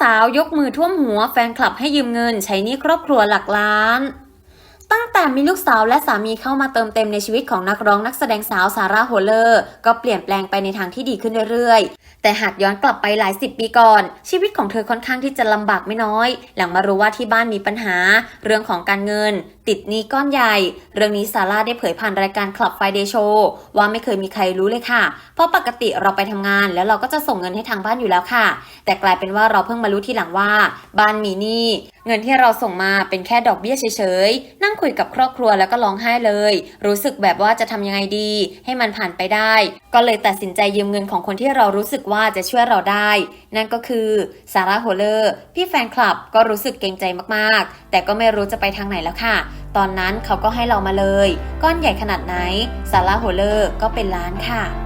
สาวยกมือท่วมหัวแฟนคลับให้ยืมเงินใช้หนี้ครอบครัวหลักล้าน ตั้งแต่มีลูกสาวและสามีเข้ามาเติมเต็มในชีวิตของนักร้องนักแสดงสาวซาร่าโฮเลอร์ ก็เปลี่ยนแปลงไปในทางที่ดีขึ้นเรื่อยๆ แต่หากย้อนกลับไปหลายสิบปีก่อน ชีวิตของเธอค่อนข้างที่จะลำบากไม่น้อย หลังมารู้ว่าที่บ้านมีปัญหา เรื่องของการเงิน ติดหนี้ก้อนใหญ่ เรื่องนี้ซาร่าได้เผยผ่านรายการคลับไฟเดย์โชว์ว่าไม่เคยมีใครรู้เลยค่ะ เพราะปกติเราไปทำงานแล้วเราก็จะส่งเงินให้ทางบ้านอยู่แล้วค่ะ แต่กลายเป็นว่าเราเพิ่งมารู้ทีหลังว่า บ้านมีหนี้ เงินที่เราส่งมาเป็นแค่ดอกเบี้ยเฉยๆ นั่งคุยกับครอบครัวแล้วก็ร้องไห้เลย รู้สึกแบบว่าจะทำยังไงดี ให้มันผ่านไปได้ ก็เลยตัดสินใจยืมเงินของคนที่เรารู้สึกว่าจะช่วยเราได้ นั่นก็คือซาร่าโฮเลอร์พี่แฟนคลับก็รู้สึกเกรงใจมากๆ แต่ก็ไม่รู้จะไปทางไหนแล้วค่ะ ตอนนั้นเขาก็ให้เรามาเลย ก้อนใหญ่ขนาดไหนซาร่าโฮเลอร์ก็เป็นล้านค่ะ